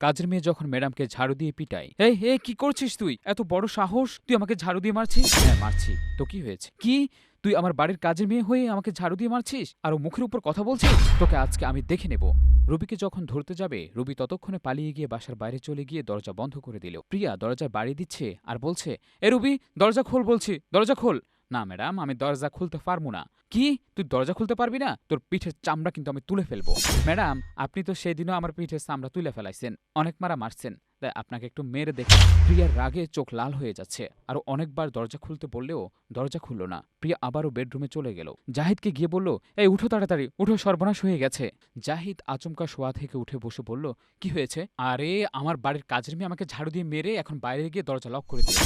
কাজের মেয়ে যখন ম্যাডামকে ঝাড়ু দিয়ে পিটায়, এই এই, কি করছিস তুই? এত বড় সাহস? তুই আমাকে ঝাড়ু দিয়ে মারছিস? হ্যাঁ মারছি। তো কি হয়েছে? কি? তুই আমার বাড়ির কাজের মেয়ে হয়ে আমাকে ঝাড়ু দিয়ে মারছিস? আর মুখের উপর কথা বলছিস তোকে আজকে আমি দেখে নেব। রুবিকে যখন ধরতে যাবে, রুবি ততক্ষণে পালিয়ে গিয়ে বাসার বাইরে চলে গিয়ে দরজা বন্ধ করে দিল। প্রিয়া দরজায় বাড়ি দিচ্ছে আর বলছে, এ, রুবি, দরজা খোল বলছি, দরজা খোল। না, ম্যাডাম, আমি দরজা খুলতে পারব না। কি? তুই দরজা খুলতে পারবি না? তোর পিঠের চামড়া কিন্তু আমি তুলে ফেলব। ম্যাডাম, আপনি তো সেদিনও আমার পিঠের চামড়া তুলে ফেলাইছেন, অনেক মারা মারছেন। তাই আপনাকে একটু মেরে দেখে। প্রিয়ার রাগে চোখ লাল হয়ে যাচ্ছে আর অনেকবার দরজা খুলতে বললেও দরজা খুলল না। প্রিয়া আবারও বেডরুমে চলে গেল। জাহিদকে গিয়ে বলল, এই, উঠো তাড়াতাড়ি, উঠো, সর্বনাশ হয়ে গেছে। জাহিদ আচমকা শোয়া থেকে উঠে বসে বলল, কি হয়েছে? আরে, আমার বাড়ির কাজের মেয়ে আমাকে ঝাড়ু দিয়ে মেরে এখন বাইরে গিয়ে দরজা লক করে দিল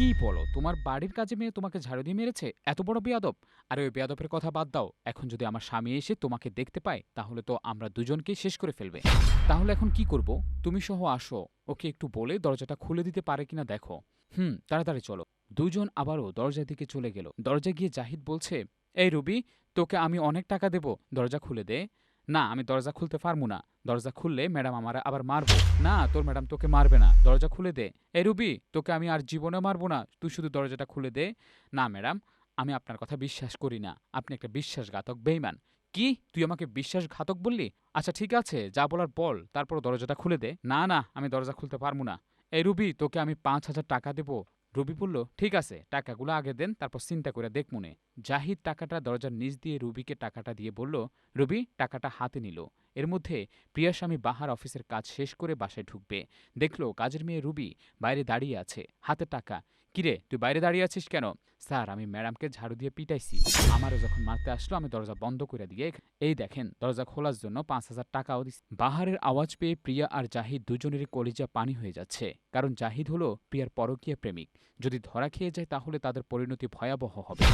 কি বলো? তোমার বাড়ির কাজে মেয়ে তোমাকে ঝাড়ু দিয়ে মেরেছে? এত বড় বেয়াদব। আরে ওই বেয়াদবের কথা বাদ দাও। এখন যদি আমার স্বামী এসে তোমাকে দেখতে পায়, তাহলে তো আমরা দুজনকেই শেষ করে ফেলবে। তাহলে এখন কি করব? তুমি সহ আসো। ওকে একটু বলে দরজাটা খুলে দিতে পারে কিনা দেখো। হুম, তাড়াতাড়ি চলো। দুজন আবারও দরজার দিকে চলে গেল। দরজা গিয়ে জাহিদ বলছে, এই রুবি, তোকে আমি অনেক টাকা দেব। দরজা খুলে দে। না, আমি দরজা খুলতে পারব না। দরজা খুললে ম্যাডাম আমার আবার মারবো। না, তোর ম্যাডাম তোকে মারবে না। দরজা খুলে দে। এই রুবি, তোকে আমি আর জীবনে মারবো না। তুই শুধু দরজাটা খুলে দে। না, ম্যাডাম, আমি আপনার কথা বিশ্বাস করি না। আপনি একটা বিশ্বাসঘাতক বেইমান। কি? তুই আমাকে বিশ্বাসঘাতক বললি? আচ্ছা ঠিক আছে, যা বলার বল। তারপর দরজাটা খুলে দে। না না, আমি দরজা খুলতে পারব না। এই রুবি, তোকে আমি পাঁচ হাজার টাকা দেবো। রুবি বলল, ঠিক আছে, টাকাগুলো আগে দেন, তারপর চিন্তা করে দেখ মনে। জাহিদ টাকাটা দরজার নিচ দিয়ে রুবিকে টাকাটা দিয়ে বলল, রুবি, টাকাটা হাতে নিল। এর মধ্যে প্রিয়া স্বামী বাহার অফিসের কাজ শেষ করে বাসায় ঢুকবে। দেখল, কাজের মেয়ে রুবি বাইরে দাঁড়িয়ে আছে। হাতে টাকা। কিরে তুই বাইরে দাঁড়িয়ে আছিস কেন? স্যার, আমি ম্যাডামকে ঝাড়ু দিয়ে পিটাইছি। আমারও যখন মারতে আসলো, আমি দরজা বন্ধ করে দিয়ে এই দেখেন, দরজা খোলার জন্য পাঁচ হাজার টাকাও দিস বাহারের আওয়াজ পেয়ে প্রিয়া আর জাহিদ দুজনেরই কলিজা পানি হয়ে যাচ্ছে। কারণ জাহিদ হলো প্রিয়ার পরকীয় প্রেমিক। যদি ধরা খেয়ে যায়, তাহলে তাদের পরিণতি ভয়াবহ হবে।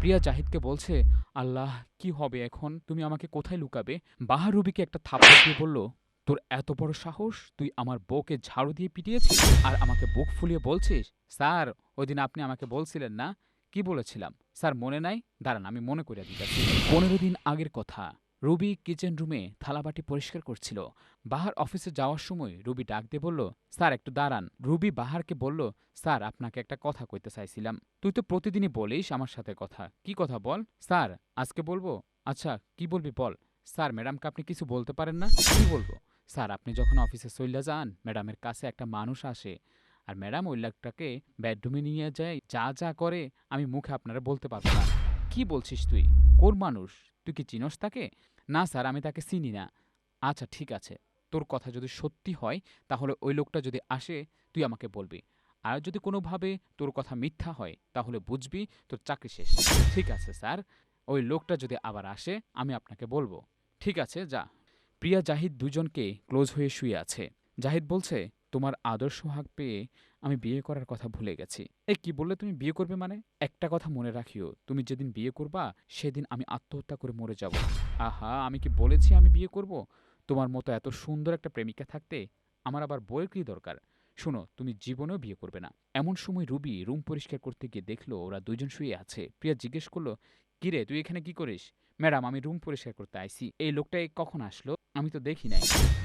প্রিয়া জাহিদকে বলছে, আল্লাহ, কি হবে এখন? তুমি আমাকে কোথায় লুকাবে? বাহার রুবিকে একটা থাপ্পড় দিয়ে বলল তোর এত বড় সাহস? তুই আমার বউকে ঝাড়ু দিয়ে পিটিয়েছিস আর আমাকে বুক ফুলিয়ে বলছিস? স্যার, ওই দিন আপনি আমাকে বলছিলেন না? কি বলেছিলাম? স্যার, মনে নাই? দাঁড়ান, আমি মনে করিয়া দিতেছি। পনেরো দিন আগের কথা। রুবি কিচেন রুমে থালাবাটি পরিষ্কার করছিল। বাহার অফিসে যাওয়ার সময় রুবি ডাক দিয়ে বলল, স্যার, একটু দাঁড়ান। রুবি বাহারকে বলল, স্যার, আপনাকে একটা কথা কইতে চাইছিলাম। তুই তো প্রতিদিনই বলিস আমার সাথে কথা। কি কথা বল? স্যার, আজকে বলব? আচ্ছা কি বলবি বল? স্যার, ম্যাডামকে আপনি কিছু বলতে পারেন না? কি বলব? স্যার, আপনি যখন অফিসে চইলা যান, ম্যাডামের কাছে একটা মানুষ আসে আর ম্যাডাম ওই লোকটাকে বেডরুমে নিয়ে যায়, যা যা করে, আমি মুখে আপনারা বলতে পারব না। কি বলছিস তুই? কোন মানুষ? তুই কি চিনস তাকে? না স্যার, আমি তাকে চিনি না। আচ্ছা ঠিক আছে। তোর কথা যদি সত্যি হয়, তাহলে ওই লোকটা যদি আসে, তুই আমাকে বলবি। আর যদি কোনোভাবে তোর কথা মিথ্যা হয়, তাহলে বুঝবি তোর চাকরি শেষ। ঠিক আছে স্যার, ওই লোকটা যদি আবার আসে, আমি আপনাকে বলব। ঠিক আছে, যা। প্রিয়া জাহিদ দুজনকে ক্লোজ হয়ে শুয়ে আছে। জাহিদ বলছে, তোমার আদর্শ হাক পেয়ে আমি বিয়ে করার কথা ভুলে গেছি। এ কি বললে তুমি? বিয়ে করবে মানে? একটা কথা মনে রাখিও, তুমি যেদিন বিয়ে করবা, সেদিন আমি আত্মহত্যা করে মরে যাব। আহা, আমি কি বলেছি আমি বিয়ে করব? তোমার মতো এত সুন্দর একটা প্রেমিকা থাকতে আমার আবার বইয়ের কি দরকার? শোনো, তুমি জীবনেও বিয়ে করবে না। এমন সময় রুবি রুম পরিষ্কার করতে গিয়ে দেখল ওরা দুজন শুয়ে আছে। প্রিয়া জিজ্ঞেস করল কিরে তুই এখানে কি করিস? ম্যাডাম, আমি রুম পরিষ্কার করতে আইছি। এই লোকটা কখন আসলো? আমি তো দেখি নাই।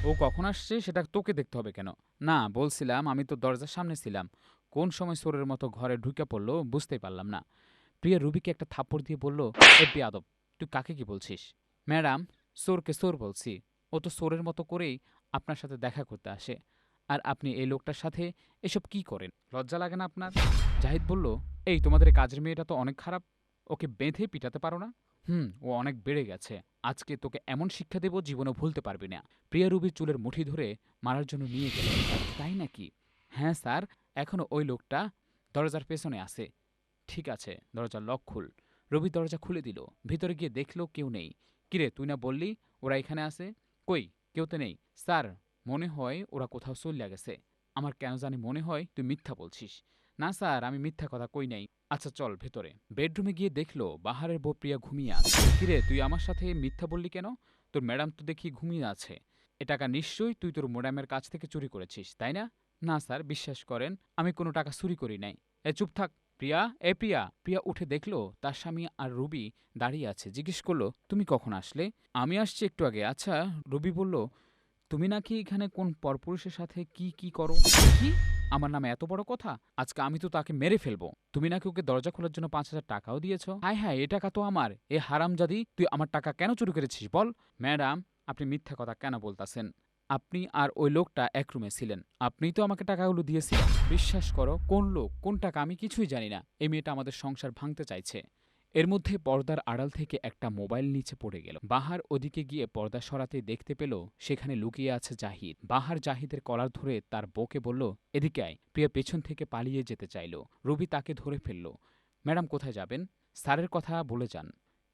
ও কখন আসছে, সেটা তোকে দেখতে হবে কেন? না, বলছিলাম, আমি তো দরজার সামনে ছিলাম। কোন সময় সোরের মতো ঘরে ঢুকে পড়ল বুঝতেই পারলাম না। প্রিয়া রুবিকে একটা থাপ্পড় দিয়ে বলল এ বেয়াদব তুই কাকে কি বলছিস? ম্যাডাম, সোরকে সোর বলছি। ও তো সোরের মতো করেই আপনার সাথে দেখা করতে আসে। আর আপনি এই লোকটার সাথে এসব কি করেন? লজ্জা লাগে না আপনার? জাহিদ বলল, এই তোমাদের কাজের মেয়েটা তো অনেক খারাপ। ওকে বেঁধে পিটাতে পারো না? হুম, ও অনেক বেড়ে গেছে। আজকে তোকে এমন শিক্ষা দেব জীবনে ভুলতে পারবি না। প্রিয়া রুবির চুলের মুঠি ধরে মারার জন্য নিয়ে গেল। তাই নাকি? হ্যাঁ স্যার, এখনও ওই লোকটা দরজার পেছনে আছে। ঠিক আছে, দরজার লক খুল। রবি দরজা খুলে দিল। ভিতরে গিয়ে দেখল কেউ নেই। কিরে, তুই না বললি ওরা এখানে আছে? কই, কেউ তো নেই? স্যার, মনে হয় ওরা কোথাও চলিয়া গেছে। আমার কেন জানি মনে হয় তুই মিথ্যা বলছিস। না স্যার, আমি মিথ্যা কথা কই নাই। আচ্ছা চল ভেতরে। বেডরুমে গিয়ে দেখল বাহারের বউ প্রিয়া ঘুমিয়ে আছে। কিরে, তুই আমার সাথে মিথ্যা বললি কেন? তোর ম্যাডাম তো দেখি ঘুমিয়ে আছে। এ টাকা নিশ্চয়ই তুই তোর ম্যাডামের কাছ থেকে চুরি করেছিস, তাই না? না স্যার, বিশ্বাস করেন, আমি কোনো টাকা চুরি করি নাই। এ, চুপ থাক। প্রিয়া, এ প্রিয়া। প্রিয়া উঠে দেখল তার স্বামী আর রুবি দাঁড়িয়ে আছে। জিজ্ঞেস করল, তুমি কখন আসলে? আমি আসছি একটু আগে। আচ্ছা রুবি বলল, তুমি নাকি এখানে কোন পরপুরুষের সাথে কি কি করো? কি? আমার নামে এত বড় কথা? আজকে আমি তো তাকে মেরে ফেলব। তুমি নাকি ওকে দরজা খোলার জন্য পাঁচ হাজার টাকাও দিয়েছ? হায় হ্যাঁ এ টাকা তো আমার। এ হারামজাদি, তুই আমার টাকা কেন চুরি করেছিস বল? ম্যাডাম, আপনি মিথ্যা কথা কেন বলতাছেন? আপনি আর ওই লোকটা এক রুমে ছিলেন। আপনিই তো আমাকে টাকাগুলো দিয়েছিলেন। বিশ্বাস করো, কোন লোক, কোন টাকা আমি কিছুই জানি না। এই মেয়েটা আমাদের সংসার ভাঙতে চাইছে। এর মধ্যে পর্দার আড়াল থেকে একটা মোবাইল নিচে পড়ে গেল। বাহার ওদিকে গিয়ে পর্দা সরাতে দেখতে পেল, সেখানে লুকিয়ে আছে জাহিদ। বাহার জাহিদের কলার ধরে তার বউকে বলল, এদিকে আয়। প্রিয়া পেছন থেকে পালিয়ে যেতে চাইল। রবি তাকে ধরে ফেলল, ম্যাডাম, কোথায় যাবেন? স্যারের কথা বলে যান।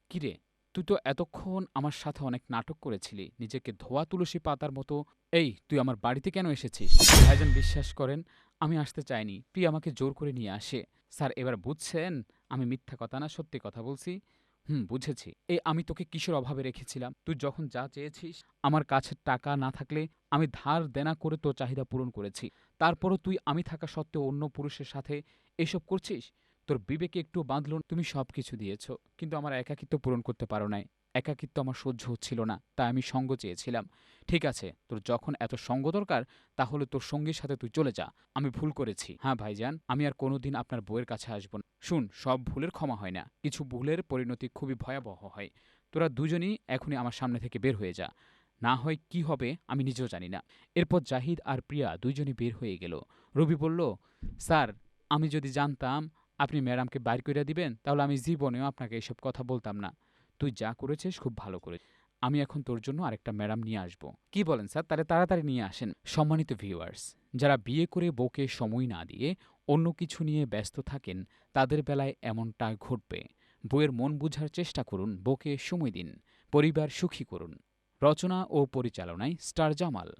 কিরে তুই তো এতক্ষণ আমার সাথে অনেক নাটক করেছিলি। নিজেকে ধোয়া তুলসী পাতার মতো। এই, তুই আমার বাড়িতে কেন এসেছিস? ভাইজান বিশ্বাস করেন, আমি আসতে চাইনি। প্রিয়া আমাকে জোর করে নিয়ে আসে। স্যার, এবার বুঝছেন? আমি মিথ্যা কথা না, সত্যি কথা বলছি। হুম, বুঝেছি। এই আমি তোকে কিসের অভাবে রেখেছিলাম? তুই যখন যা চেয়েছিস, আমার কাছে টাকা না থাকলে আমি ধার দেনা করে তোর চাহিদা পূরণ করেছি। তারপরও তুই আমি থাকা সত্ত্বেও অন্য পুরুষের সাথে এসব করছিস? তোর বিবেকে একটু বাঁধল, তুমি সব কিছু দিয়েছ, কিন্তু আমার একাকিত্ব পূরণ করতে পারো নাই। একাকিত্ব আমার সহ্য হচ্ছিল না, তাই আমি সঙ্গ চেয়েছিলাম। ঠিক আছে, তোর যখন এত সঙ্গ দরকার, তাহলে তোর সঙ্গীর সাথে তুই চলে যা। আমি ভুল করেছি। হ্যাঁ ভাইজান, আমি আর কোনোদিন আপনার বইয়ের কাছে আসব না। শুন, সব ভুলের ক্ষমা হয় না। কিছু ভুলের পরিণতি খুবই ভয়াবহ হয়। তোরা দুজনই এখনই আমার সামনে থেকে বের হয়ে যা। না হয় কি হবে, আমি নিজেও জানি না। এরপর জাহিদ আর প্রিয়া দুইজনই বের হয়ে গেল। রবি বলল, স্যার, আমি যদি জানতাম আপনি ম্যাডামকে বাইর করে দিবেন, তাহলে আমি জীবনেও আপনাকে এসব কথা বলতাম না। তুই যা করেছিস খুব ভালো করে আমি এখন তোর জন্য আরেকটা ম্যাডাম নিয়ে আসব। কি বলেন স্যার? তাহলে তাড়াতাড়ি নিয়ে আসেন। সম্মানিত ভিউয়ার্স, যারা বিয়ে করে বউকে সময় না দিয়ে অন্য কিছু নিয়ে ব্যস্ত থাকেন, তাদের বেলায় এমনটা ঘটবে। বইয়ের মন বুঝার চেষ্টা করুন, বউকে সময় দিন, পরিবার সুখী করুন। রচনা ও পরিচালনায় স্টার জামাল।